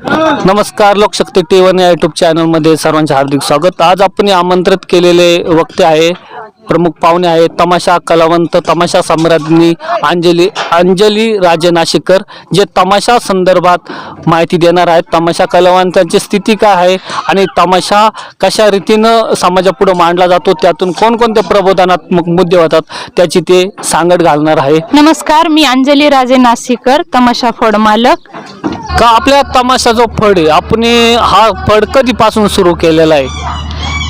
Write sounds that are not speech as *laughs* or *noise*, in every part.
नमस्कार Lokshakti T one या YouTube चॅनलमध्ये सर्वांचे हार्दिक स्वागत. आज आपण आमंत्रित केलेले वक्ते आहे प्रमुख पाहुणे आहेत तमाशा कलावंत तमाशा सम्राज्ञी अंजली अंजली राजे नाशिकर जे तमाशा संदर्भात माहिती देणार आहेत. तमाशा कलावंतांची स्थिती काय आहे आणि तमाशा कशा रीतीनं समाजापुढे मांडला जातो त्यातून कोणकोणत्या प्रबोधनात्मक मुद्दे होतात त्याची ते सांगड घालणार आहे. नमस्कार मी अंजली राजे नाशिकर तमाशा फड मालक. का आपल्या तमाशा जो फड आहे? आपण हा फड कधीपासून सुरू केलेला आहे?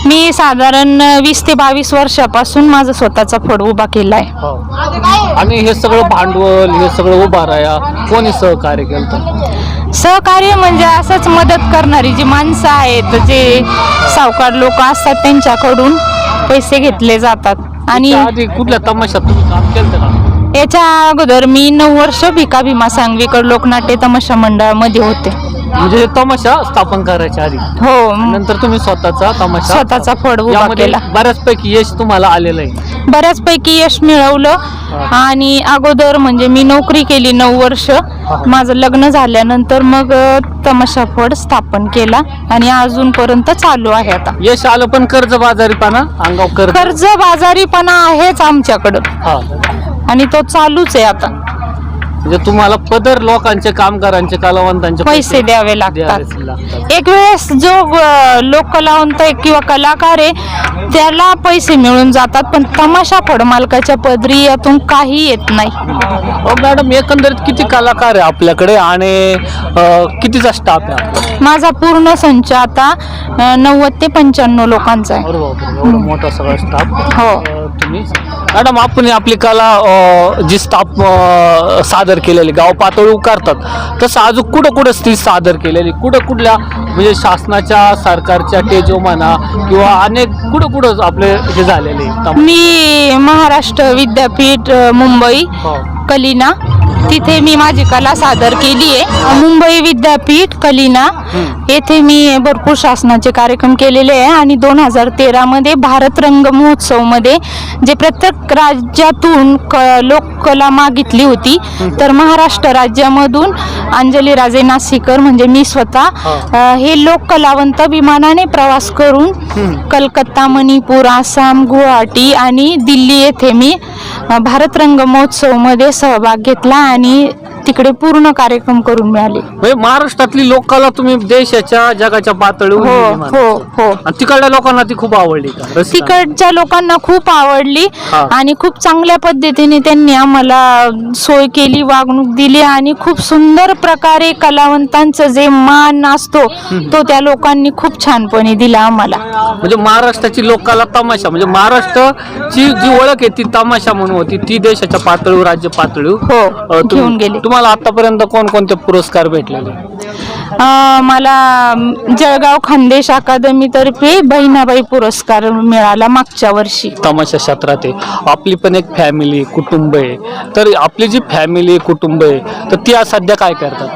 मी साधारण वीस ते बावीस वर्षापासून माझा स्वतःचा फड उभा केला आहे. आणि हे सगळं भांडवल हे सगळं उभाराया कोणी सहकार्य केलं सहकार्य म्हणजे असंच मदत करणारी जी माणसं आहेत जे सावकार लोक असतात त्यांच्याकडून पैसे घेतले जातात. आणि आधी कुठल्या तमाशात तुम्ही काम केलं का? याच्या अगोदर मी नऊ वर्ष भिका भीमा सांगवीकर लोकनाट्य तमाशा मंडळामध्ये होते. म्हणजे तमाशा स्थापन करायच्या आधी. हो. नंतर तुम्ही स्वतःचा तमाशा स्वतःचा फड उभा यामध्ये केला. बऱ्याचपैकी यश तुम्हाला आलेलं आहे. बऱ्याचपैकी यश मिळवलं आणि अगोदर म्हणजे मी नोकरी केली नऊ वर्ष. माझं लग्न झाल्यानंतर मग अ, तमाशा फड स्थापन केला आणि अजूनपर्यंत चालू आहे आता. यश आलं पण कर्ज बाजारीपणा अंगाव कर्ज. कर्ज बाजारीपणा आहेच आमच्याकडं. हा. आणि तो चालूच आहे आता. म्हणजे तुम्हाला पदर लोकांचे कामगारांचे कलावंतांचे पैसे द्यावे द्यावेच लागतात. एक वेळेस जो अ, लोक कलावंत आहे किंवा कलाकार आहे त्याला पैसे मिळून जातात पण तमाशा फड मालकाच्या पदरी यातून काही येत नाही. अहो, मॅडम एकंदरीत किती कलाकार आहे आपल्याकडे आणि अं, कितीचा स्टाफ आहे आपला? माझा पूर्ण संच आता नव्वद ते पंच्याण्णव लोकांचा आहे. अरे बापरे, एवढा मोठा सगळा स्टाफ हो. तुम्ही? मॅडम आपण आपली कला अं, जी अं, सादर केलेली गाव पातळी करतात तसं अजून कुठं कुठं ती सादर केलेली? कुठं कुठल्या म्हणजे शासनाच्या सरकारच्या टेजो म्हणा किंवा अनेक कुठं कुठं आपले हे झालेले तम- मी महाराष्ट्र विद्यापीठ अ, मुंबई हो. कलिना तिथे मी माझी कला सादर केली आहे. मुंबई विद्यापीठ कलिना येथे मी भरपूर शासनाचे कार्यक्रम केलेले आहे आणि दोन हजार तेरामध्ये भारत रंग महोत्सवमध्ये जे प्रत्येक राज्यातून क लोककला मागितली होती तर महाराष्ट्र राज्यामधून अंजली राजे नाशिकर म्हणजे मी स्वतः अ, हे लोक कलावंत विमानाने प्रवास करून कलकत्ता मणिपूर आसाम गुवाहाटी आणि दिल्ली येथे मी अ, भारत रंग महोत्सवमध्ये सहभाग घेतला आणि तिकडे पूर्ण कार्यक्रम करून मिळाले म्हणजे महाराष्ट्रातली लोककला तुम्ही देशाच्या जगाच्या पातळीवर हो नेली. हो हो आणि तिकडल्या लोकांना ती खूप आवडली का? तिकडच्या लोकांना खूप आवडली हा. आणि खूप चांगल्या पद्धतीने त्यांनी आम्हाला सोय केली वागणूक दिली आणि खूप सुंदर प्रकारे कलावंतांचं जे मान असतो तो त्या लोकांनी खूप छानपणे दिला आम्हाला म्हणजे महाराष्ट्राची लोकाला तमाशा म्हणजे महाराष्ट्राची जी ओळख आहे ती तमाशा म्हणून होती ती देशाच्या पातळीवर राज्य पातळीवर हो अ, तुम- घेऊन गेले तुम्हाला आतापर्यंत कोणकोणते पुरस्कार भेटलेले? अं, मला जळगाव खानदेश अकादमीतर्फे बहिणाबाई पुरस्कार मिळाला मागच्या वर्षी. तमाशा क्षेत्रात आहे. आपली पण एक फॅमिली कुटुंब आहे. तर आपली जी फॅमिली कुटुंब आहे तर ती आज सध्या काय करतात?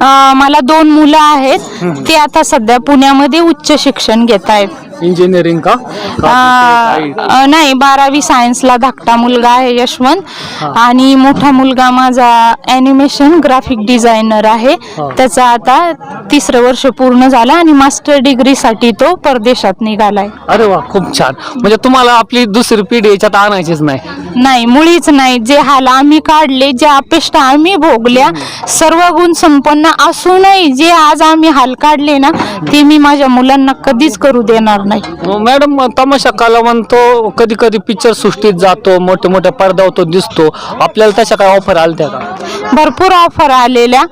अं, मला दोन मुलं आहेत. ते आता सध्या पुण्यामध्ये उच्च शिक्षण घेत आहेत इंजिनिअरिंग का? अं, नाही बारावी सायन्सला धाकटा मुलगा आहे यशवंत. आणि मोठा मुलगा माझा ॲनिमेशन ग्राफिक डिझायनर आहे. हा. त्याचा आता तिसरं वर्ष पूर्ण झालं आणि मास्टर डिग्रीसाठी तो परदेशात निघालाय? अरे वा खूप छान. म्हणजे तुम्हाला आपली दुसरी पिढी याच्यात आणायचीच नाही. नाही मुळीच नाही. जे हाल आम्ही काढले ज्या अपेक्षा आम्ही भोगल्या सर्व गुण संपन्न असूनही जे आज आम्ही हाल काढले ना ते मी माझ्या मुलांना कधीच करू देणार नाही. मग मॅडम तमाशा कलावंत तो कधी कधी पिक्चर सृष्टीत जातो मोठ्या मोठ्या पडद्यावर तो दिसतो. आपल्याला त्याच्या काय ऑफर आल्या का? भरपूर ऑफर आलेल्या.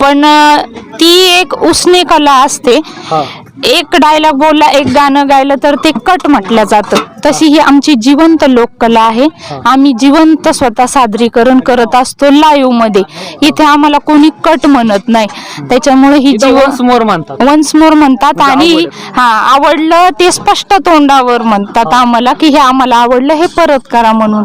पण अ, ती एक उसने कला असते. हा. एक डायलॉग बोलला एक गाणं गायलं तर ते कट म्हटलं जातं. तशी ही आमची जिवंत लोककला आहे. आम्ही जिवंत स्वतः सादरीकरण करत असतो लाईव्हमध्ये. इथे आम्हाला कोणी कट म्हणत नाही. त्याच्यामुळे ही जीवन वन्स मोर म्हणतात. वन्स मोर म्हणतात आणि आवड. हा आवडलं ते स्पष्ट तोंडावर म्हणतात आम्हाला की हे आम्हाला आवडलं हे परत करा म्हणून.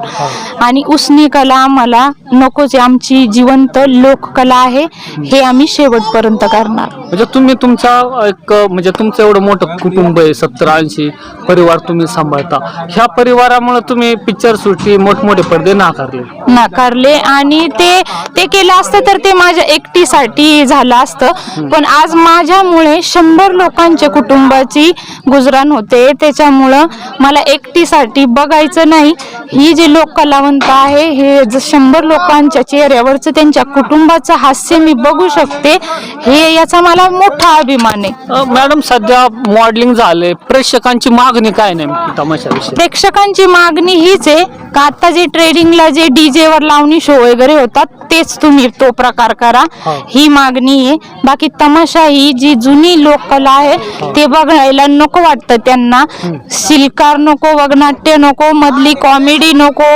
आणि उसनी कला आम्हाला नकोच. आमची जिवंत लोककला आहे. हे आम्ही शेवटपर्यंत करणार. म्हणजे तुम्ही तुमच्या एक म्हणजे तुमचं एवढं मोठं कुटुंब आहे सत्तर ऐंशी परिवार तुम्ही सांभाळता. ह्या परिवारामुळे तुम्ही पिक्चर सुटी मोठमोठे पडदे नाकारले. नाकारले आणि ते ते केलं असतं तर ते माझ्या एकटीसाठी झालं असतं. पण आज माझ्यामुळे शंभर लोकांच्या कुटुंबाची गुजराण होते. त्याच्यामुळं मला एकटीसाठी बघायचं नाही. ही जी लोक कलावंत आहे हे ज- शंभर लोकांच्या चेहऱ्यावरचं त्यांच्या कुटुंबाचं हास्य मी बघू शकते. हे याचा मला मोठा अभिमान आहे. अ, मॅडम सध्या मॉडेलिंग झाले प्रेक्षकांची मागणी काय नेमकी तमाशाविषयी? प्रेक्षकांची मागणी हीच आहे का आता जे ट्रेडिंगला जे डीजे वर लावणी शो वगैरे होतात तेच तुम्ही तो प्रकार करा. हा. मागणी आहे. बाकी तमाशा ही जी जुनी लोककला आहे ते बघायला नको वाटतं त्यांना. शिलकार नको वगनाट्य नको मधली कॉमेडी नको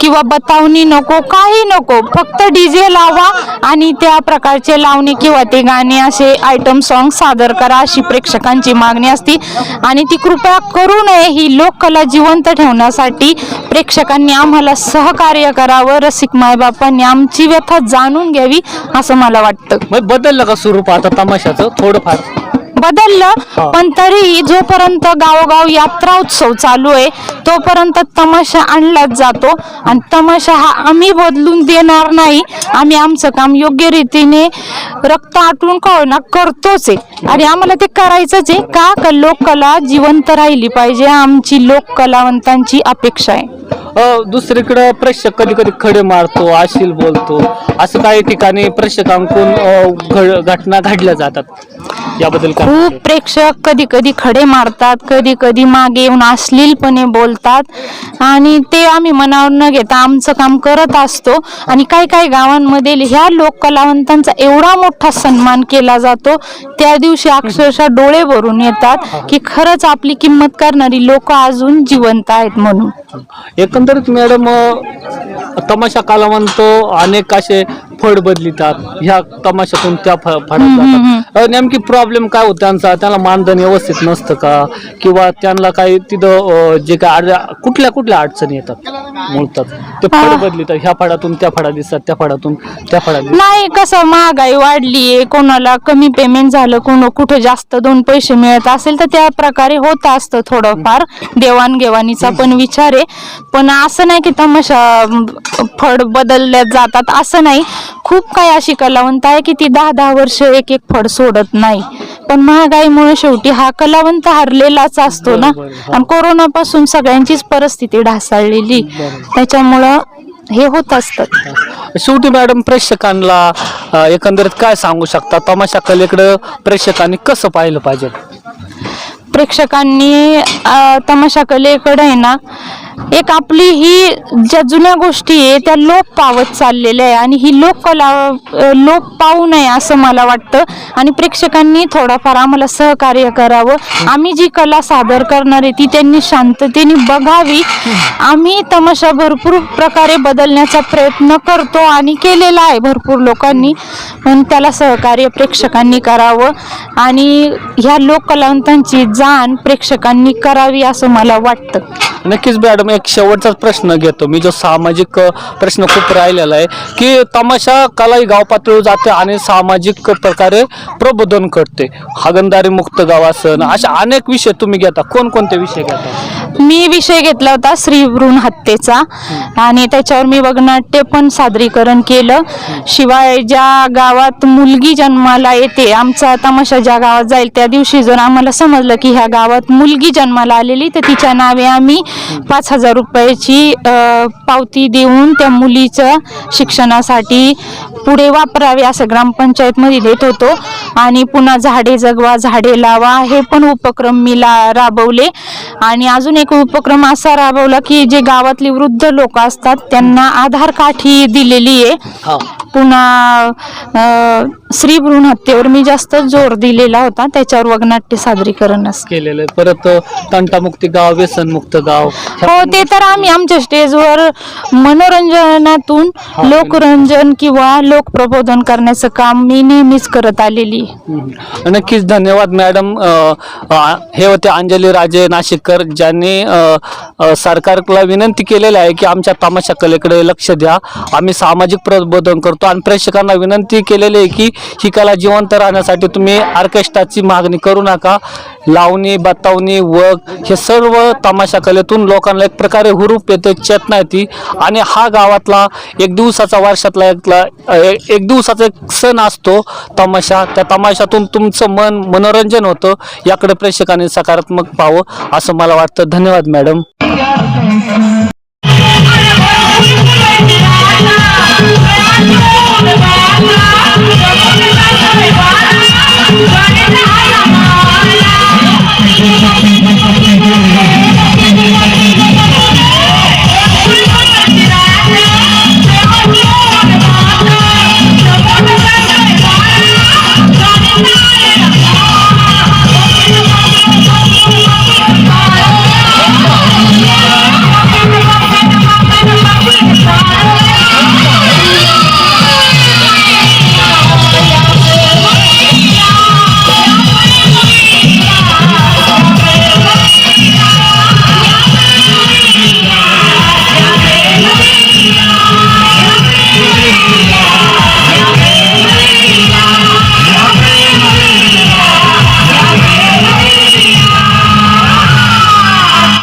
किंवा बतावणी नको काही नको. फक्त डीजे लावा आणि त्या प्रकारचे लावणी किंवा ते गाणे असे आयटम सॉन्ग सादर करा अशी प्रेक्षकांची मागणी असती. आणि ती कृपया करू नये ही लोककला जिवंत ठेवण्यासाठी प्रेक्षकांनी आम्हाला सहकार्य करावं रसिक मायबापांनी आमची व्यथा जाणून घ्यावी असं मला वाटतं. मग बदललं का स्वरूप आता तमाशाचं? थोडंफार. बदललं पण तरीही जोपर्यंत गावोगाव यात्रा उत्सव चालू आहे तोपर्यंत तमाशा आणलाच जातो. आणि तमाशा हा आम्ही बदलून देणार नाही. आम्ही आमचं काम योग्य रीतीने रक्त आटून का होईना करतोच आहे. आणि आम्हाला ते करायचंच आहे. का? लोककला जिवंत राहिली पाहिजे आमची लोककलावंतांची अपेक्षा आहे. दुसरीकडं प्रेक्षक कधी कधी खडे मारतो आशील बोलतो. असं काही ठिकाणी प्रेक्षकांकडून घड- घटना घडल्या जातात. याबद्दल काय? खूप प्रेक्षक कधी कधी खडे मारतात कधी कधी मागे येऊन अश्लीलपणे बोलतात. आणि ते आम्ही मनावर न घेता आमचं काम करत असतो. आणि काही काही गावांमध्ये ह्या लोक कलावंतांचा एवढा मोठा सन्मान केला जातो. त्या दिवशी अक्षरशः डोळे भरून येतात की खरंच आपली किंमत करणारी लोक अजून जिवंत आहेत म्हणून. एकंदरीत मॅडम तमाशा कालावंत अनेक असे फड बदलितात ह्या तमाशातून त्या फ- फडात हम्म, जातात. अ, नेमकी प्रॉब्लेम काय होत त्यांचा? त्यांना मानधन व्यवस्थित नसतं का? किंवा त्यांना काही तिथं जे काय अड- कुठल्या कुठल्या अडचणी येतात मुळतात? ते हा. बदलितात ह्या फडातून त्या फडा दिसतात त्या फडातून त्या फडा दिसतात. नाही कसं महागाई वाढलीये कोणाला कमी पेमेंट झालं कोण कुठे जास्त दोन पैसे मिळत असेल तर त्या प्रकारे होत असतं थोडंफार. देवाणघेवाणीचा पण विचार आहे. पण असं नाही की तमाशा फड बदलल्या जातात असं नाही. खूप काही अशी कलावंत आहे की ती दहा दहा वर्ष एक एक फड सोडत नाही. पण महागाईमुळे शेवटी हा कलावंत हरलेलाच असतो ना. हा. आणि कोरोनापासून सगळ्यांचीच परिस्थिती ढासळलेली. त्याच्यामुळं हे होत असतं. शेवटी मॅडम प्रेक्षकांना एकंदरीत काय सांगू शकता? तमाशा कलेकडं प्रेक्षकांनी कसं पाहिलं पाहिजे? प्रेक्षकांनी अ, तमाशा कलेकडे आहे ना एक आपली ही ज्या जुन्या गोष्टी आहे त्या लोप पावत चाललेल्या आहे आणि ही लोककला लोप पाहू नये असं मला वाटतं. आणि प्रेक्षकांनी थोडाफार आम्हाला सहकार्य करावं. आम्ही जी कला सादर करणार आहे ती त्यांनी शांततेने बघावी. आम्ही तमाशा भरपूर प्रकारे बदलण्याचा प्रयत्न करतो आणि केलेला आहे भरपूर लोकांनी. पण त्याला सहकार्य प्रेक्षकांनी करावं. आणि ह्या लोककलावंतांची जाण प्रेक्षकांनी करावी असं मला वाटतं. नक्कीच मॅडम एक शेवटचाच प्रश्न घेतो. मी जो सामाजिक प्रश्न खूप राहिलेला आहे की तमाशा कला ही गाव पातळीवर जाते आणि सामाजिक प्रकारे प्रबोधन करते. हागंदारी मुक्त गावासन अशा अनेक विषय तुम्ही घेता. कोणकोणते विषय घेता? मी विषय घेतला होता श्री भ्रूण हत्येचा. आणि त्याच्यावर मी वगनाट्य पण सादरीकरण केलं. शिवाय ज्या गावात मुलगी जन्माला येते आमचा तमाशा ज्या गावात जाईल त्या दिवशी जर आम्हाला समजलं की ह्या गावात मुलगी जन्माला आलेली तर तिच्या नावे आम्ही पाच हजार रुपयाची पावती देऊन त्या मुलीचं शिक्षणासाठी पुढे वापरावे असं ग्रामपंचायतमध्ये देत होतो. आणि पुन्हा झाडे जगवा झाडे लावा हे पण उपक्रम मी ला राबवले. आणि अजून एक उपक्रम असा राबवला की जे गावातली वृद्ध लोक असतात त्यांना आधार काठी दिलेली आहे. पुन्हा स्त्री भ्रूण हत्येवर मी जास्त जोर दिलेला होता. त्याच्यावर वगनाट्य सादरीकरण केलेलं आहे. परत तंटामुक्ती गाव व्यसनमुक्त गाव. हो ते तर आम्ही आमच्या स्टेजवर मनोरंजनातून लोकरंजन किंवा लोकप्रबोधन करण्याचं काम मी नेहमीच करत आलेली. हम्म. नक्कीच धन्यवाद मॅडम. अ, अ, हे होते अंजली राजे नाशिककर ज्यांनी आणि अ, अ, सरकारला विनंती केलेली आहे की आमच्या तमाशा कलेकडे लक्ष द्या. आम्ही सामाजिक प्रबोधन करतो. आणि प्रेक्षकांना विनंती केलेली आहे की ही कला जिवंत राहण्यासाठी तुम्ही ऑर्केस्ट्राची मागणी करू नका. लावणी बतावणी वग हे सर्व तमाशा कलेतून लोकांना एक प्रकारे हुरूप येते चेतना येते. आणि हा गावातला एक दिवसाचा वर्षातला एकला ए- एक दिवसाचा एक सण असतो तमाशा. त्या तमाशातून तुमचं मन मनोरंजन होतं. याकडे प्रेक्षकांनी सकारात्मक पाहावं असं मला वाटतं. धन्यवाद मॅडम. *laughs* बाबा